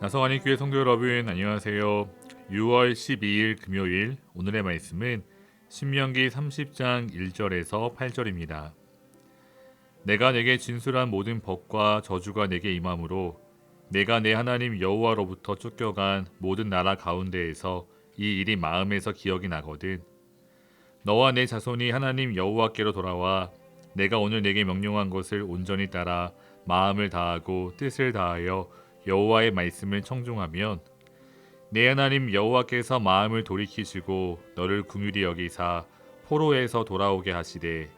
나성환이 교회 성도 여러분 안녕하세요. 6월 12일 금요일 오늘의 말씀은 신명기 30장 1절에서 8절입니다. 내가 내게 진술한 모든 법과 저주가 내게 임함으로 내가 내 하나님 여호와로부터 쫓겨간 모든 나라 가운데에서 이 일이 마음에서 기억이 나거든. 너와 내 자손이 하나님 여호와께로 돌아와 내가 오늘 내게 명령한 것을 온전히 따라 마음을 다하고 뜻을 다하여 여호와의 말씀을 청종하면 내 하나님 여호와께서 마음을 돌이키시고 너를 궁휼히 여기사 포로에서 돌아오게 하시되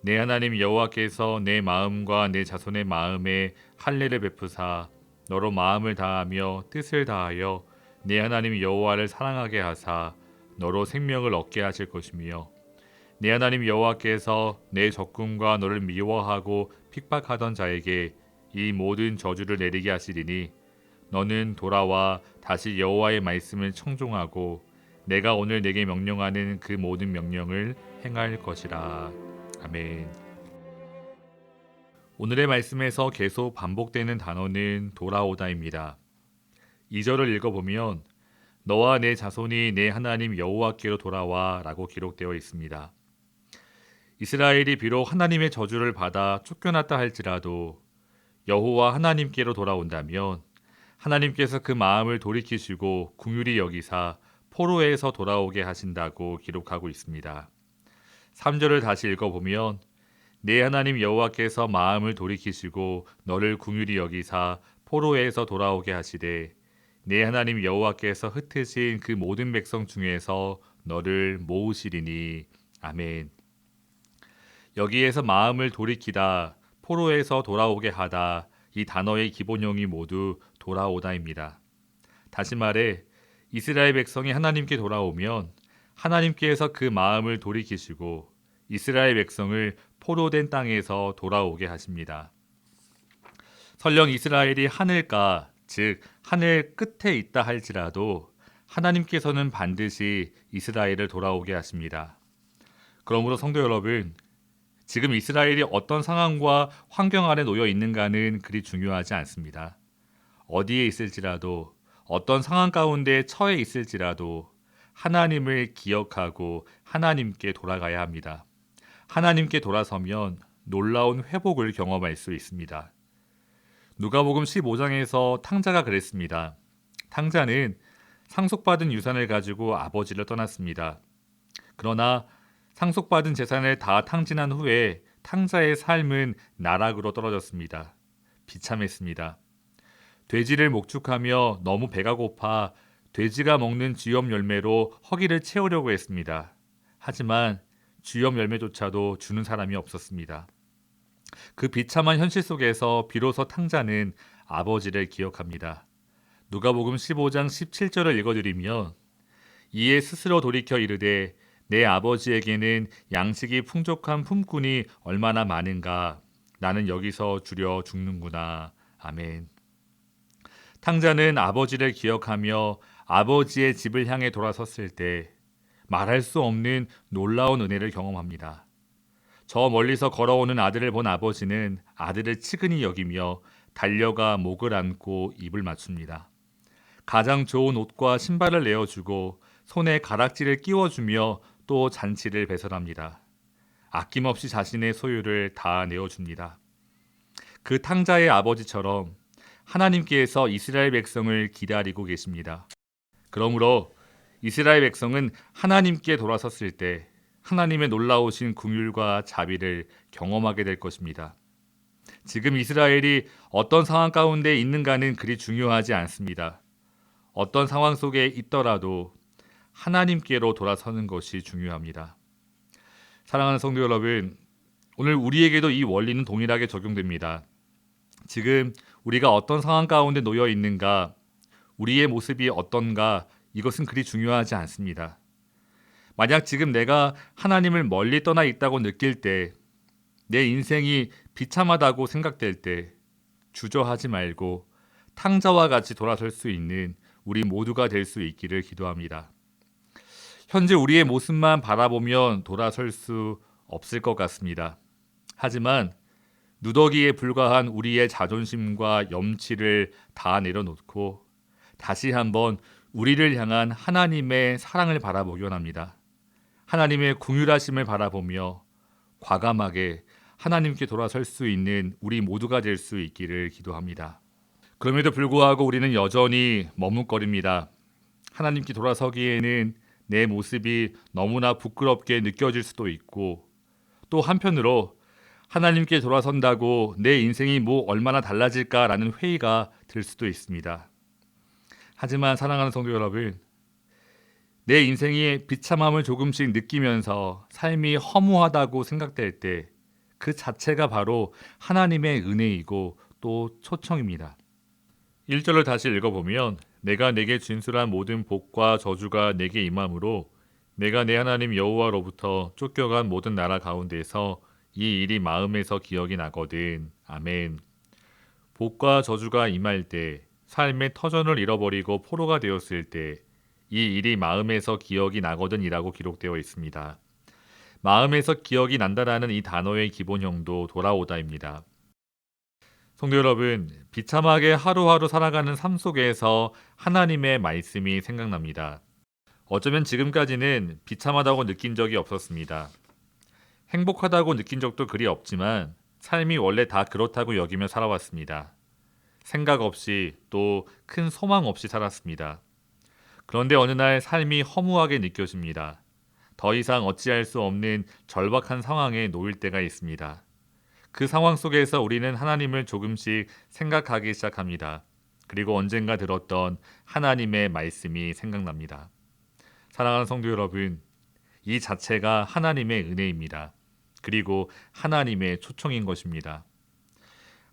내 하나님 여호와께서 내 마음과 내 자손의 마음에 할례를 베푸사 너로 마음을 다하며 뜻을 다하여 내 하나님 여호와를 사랑하게 하사 너로 생명을 얻게 하실 것이며 내 하나님 여호와께서 내 적군과 너를 미워하고 핍박하던 자에게 이 모든 저주를 내리게 하시리니 너는 돌아와 다시 여호와의 말씀을 청종하고 내가 오늘 내게 명령하는 그 모든 명령을 행할 것이라. 아멘. 오늘의 말씀에서 계속 반복되는 단어는 돌아오다입니다. 2절을 읽어보면 너와 내 자손이 내 하나님 여호와께로 돌아와라고 기록되어 있습니다. 이스라엘이 비록 하나님의 저주를 받아 쫓겨났다 할지라도 여호와 하나님께로 돌아온다면 하나님께서 그 마음을 돌이키시고 궁휼히 여기사 포로에서 돌아오게 하신다고 기록하고 있습니다. 3절을 다시 읽어보면 내 하나님 여호와께서 마음을 돌이키시고 너를 궁휼히 여기사 포로에서 돌아오게 하시되 내 하나님 여호와께서 흩으신 그 모든 백성 중에서 너를 모으시리니 아멘. 여기에서 마음을 돌이키다 포로에서 돌아오게 하다 이 단어의 기본형이 모두 돌아오다입니다. 다시 말해 이스라엘 백성이 하나님께 돌아오면 하나님께서 그 마음을 돌이키시고 이스라엘 백성을 포로된 땅에서 돌아오게 하십니다. 설령 이스라엘이 하늘가 즉 하늘 끝에 있다 할지라도 하나님께서는 반드시 이스라엘을 돌아오게 하십니다. 그러므로 성도 여러분 지금 이스라엘이 어떤 상황과 환경 아래 놓여 있는가는 그리 중요하지 않습니다. 어디에 있을지라도 어떤 상황 가운데 처해 있을지라도 하나님을 기억하고 하나님께 돌아가야 합니다. 하나님께 돌아서면 놀라운 회복을 경험할 수 있습니다. 누가복음 15장에서 탕자가 그랬습니다. 탕자는 상속받은 유산을 가지고 아버지를 떠났습니다. 그러나 상속받은 재산을 다 탕진한 후에 탕자의 삶은 나락으로 떨어졌습니다. 비참했습니다. 돼지를 목축하며 너무 배가 고파 돼지가 먹는 쥐염 열매로 허기를 채우려고 했습니다. 하지만 쥐염 열매조차도 주는 사람이 없었습니다. 그 비참한 현실 속에서 비로소 탕자는 아버지를 기억합니다. 누가복음 15장 17절을 읽어드리면 이에 스스로 돌이켜 이르되 내 아버지에게는 양식이 풍족한 품꾼이 얼마나 많은가. 나는 여기서 줄여 죽는구나. 아멘. 탕자는 아버지를 기억하며 아버지의 집을 향해 돌아섰을 때 말할 수 없는 놀라운 은혜를 경험합니다. 저 멀리서 걸어오는 아들을 본 아버지는 아들을 치근히 여기며 달려가 목을 안고 입을 맞춥니다. 가장 좋은 옷과 신발을 내어주고 손에 가락지를 끼워주며 또 잔치를 배설합니다. 아낌없이 자신의 소유를 다 내어줍니다. 그 탕자의 아버지처럼 하나님께서 이스라엘 백성을 기다리고 계십니다. 그러므로 이스라엘 백성은 하나님께 돌아섰을 때 하나님의 놀라우신 궁율과 자비를 경험하게 될 것입니다. 지금 이스라엘이 어떤 상황 가운데 있는가는 그리 중요하지 않습니다. 어떤 상황 속에 있더라도 하나님께로 돌아서는 것이 중요합니다. 사랑하는 성도 여러분, 오늘 우리에게도 이 원리는 동일하게 적용됩니다. 지금 우리가 어떤 상황 가운데 놓여 있는가, 우리의 모습이 어떤가, 이것은 그리 중요하지 않습니다. 만약 지금 내가 하나님을 멀리 떠나 있다고 느낄 때, 내 인생이 비참하다고 생각될 때, 주저하지 말고 탕자와 같이 돌아설 수 있는 우리 모두가 될 수 있기를 기도합니다. 현재 우리의 모습만 바라보면 돌아설 수 없을 것 같습니다. 하지만 누더기에 불과한 우리의 자존심과 염치를 다 내려놓고 다시 한번 우리를 향한 하나님의 사랑을 바라보기 합니다. 하나님의 궁휼하심을 바라보며 과감하게 하나님께 돌아설 수 있는 우리 모두가 될 수 있기를 기도합니다. 그럼에도 불구하고 우리는 여전히 머뭇거립니다. 하나님께 돌아서기에는 내 모습이 너무나 부끄럽게 느껴질 수도 있고 또 한편으로 하나님께 돌아선다고 내 인생이 뭐 얼마나 달라질까라는 회의가 들 수도 있습니다. 하지만 사랑하는 성도 여러분, 내 인생의 비참함을 조금씩 느끼면서 삶이 허무하다고 생각될 때 그 자체가 바로 하나님의 은혜이고 또 초청입니다. 1절을 다시 읽어보면 내가 내게 진술한 모든 복과 저주가 내게 임함으로 내가 내 하나님 여호와로부터 쫓겨간 모든 나라 가운데서 이 일이 마음에서 기억이 나거든. 아멘. 복과 저주가 임할 때 삶의 터전을 잃어버리고 포로가 되었을 때 이 일이 마음에서 기억이 나거든이라고 기록되어 있습니다. 마음에서 기억이 난다라는 이 단어의 기본형도 돌아오다입니다. 성도 여러분, 비참하게 하루하루 살아가는 삶 속에서 하나님의 말씀이 생각납니다. 어쩌면 지금까지는 비참하다고 느낀 적이 없었습니다. 행복하다고 느낀 적도 그리 없지만 삶이 원래 다 그렇다고 여기며 살아왔습니다. 생각 없이 또 큰 소망 없이 살았습니다. 그런데 어느 날 삶이 허무하게 느껴집니다. 더 이상 어찌할 수 없는 절박한 상황에 놓일 때가 있습니다. 그 상황 속에서 우리는 하나님을 조금씩 생각하기 시작합니다. 그리고 언젠가 들었던 하나님의 말씀이 생각납니다. 사랑하는 성도 여러분, 이 자체가 하나님의 은혜입니다. 그리고 하나님의 초청인 것입니다.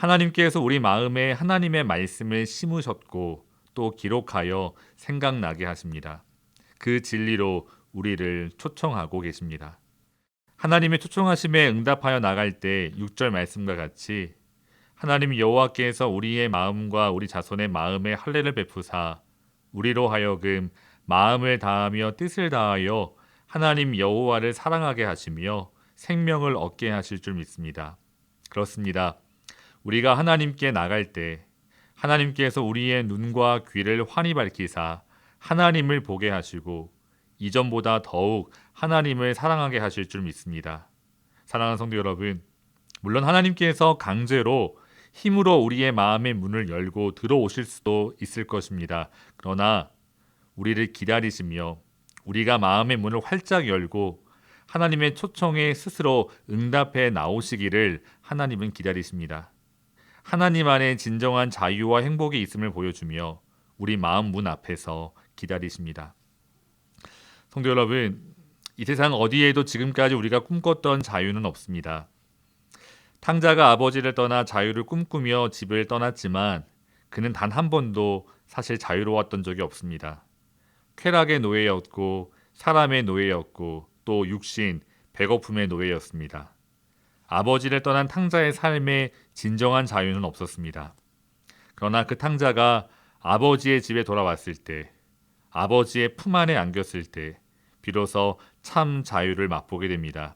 하나님께서 우리 마음에 하나님의 말씀을 심으셨고 또 기록하여 생각나게 하십니다. 그 진리로 우리를 초청하고 계십니다. 하나님의 초청하심에 응답하여 나갈 때 6절 말씀과 같이 하나님 여호와께서 우리의 마음과 우리 자손의 마음에 할례를 베푸사 우리로 하여금 마음을 다하며 뜻을 다하여 하나님 여호와를 사랑하게 하시며 생명을 얻게 하실 줄 믿습니다. 그렇습니다. 우리가 하나님께 나갈 때 하나님께서 우리의 눈과 귀를 환히 밝히사 하나님을 보게 하시고 이전보다 더욱 하나님을 사랑하게 하실 줄 믿습니다. 사랑하는 성도 여러분, 물론 하나님께서 강제로 힘으로 우리의 마음의 문을 열고 들어오실 수도 있을 것입니다. 그러나 우리를 기다리시며 우리가 마음의 문을 활짝 열고 하나님의 초청에 스스로 응답해 나오시기를 하나님은 기다리십니다. 하나님 안에 진정한 자유와 행복이 있음을 보여주며 우리 마음 문 앞에서 기다리십니다. 성도 여러분, 이 세상 어디에도 지금까지 우리가 꿈꿨던 자유는 없습니다. 탕자가 아버지를 떠나 자유를 꿈꾸며 집을 떠났지만 그는 단 한 번도 사실 자유로웠던 적이 없습니다. 쾌락의 노예였고 사람의 노예였고 또 육신, 배고픔의 노예였습니다. 아버지를 떠난 탕자의 삶에 진정한 자유는 없었습니다. 그러나 그 탕자가 아버지의 집에 돌아왔을 때 아버지의 품 안에 안겼을 때 비로소 참 자유를 맛보게 됩니다.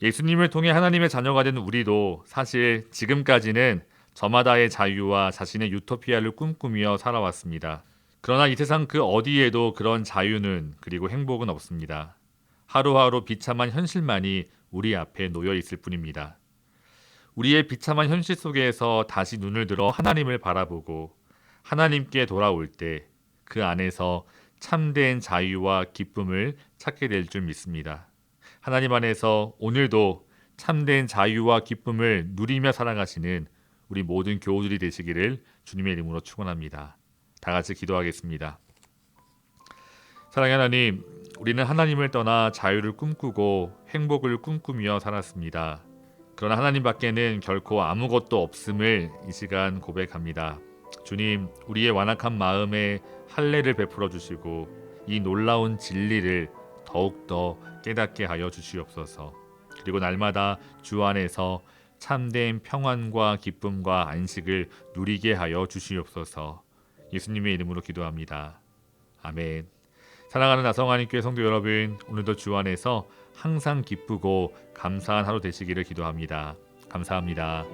예수님을 통해 하나님의 자녀가 된 우리도 사실 지금까지는 저마다의 자유와 자신의 유토피아를 꿈꾸며 살아왔습니다. 그러나 이 세상 그 어디에도 그런 자유는 그리고 행복은 없습니다. 하루하루 비참한 현실만이 우리 앞에 놓여 있을 뿐입니다. 우리의 비참한 현실 속에서 다시 눈을 들어 하나님을 바라보고 하나님께 돌아올 때 그 안에서 참된 자유와 기쁨을 찾게 될 줄 믿습니다. 하나님 안에서 오늘도 참된 자유와 기쁨을 누리며 살아가시는 우리 모든 교우들이 되시기를 주님의 이름으로 축원합니다. 다 같이 기도하겠습니다. 사랑의 하나님, 우리는 하나님을 떠나 자유를 꿈꾸고 행복을 꿈꾸며 살았습니다. 그러나 하나님 밖에는 결코 아무것도 없음을 이 시간 고백합니다. 주님, 우리의 완악한 마음에 할례를 베풀어 주시고 이 놀라운 진리를 더욱더 깨닫게 하여 주시옵소서. 그리고 날마다 주 안에서 참된 평안과 기쁨과 안식을 누리게 하여 주시옵소서. 예수님의 이름으로 기도합니다. 아멘. 사랑하는 나성하님 교회 성도 여러분, 오늘도 주 안에서 항상 기쁘고 감사한 하루 되시기를 기도합니다. 감사합니다.